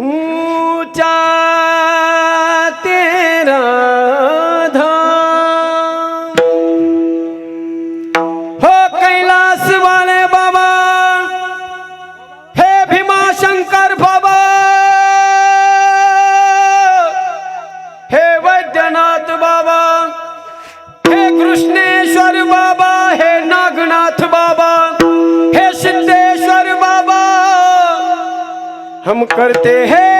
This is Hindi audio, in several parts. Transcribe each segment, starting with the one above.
উঁচা हम करते हैं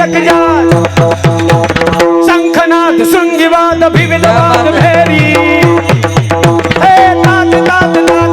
फरक जात शंखनाद श्रृंगिवाद अभिविलवाद भेरी। हे तात तात मन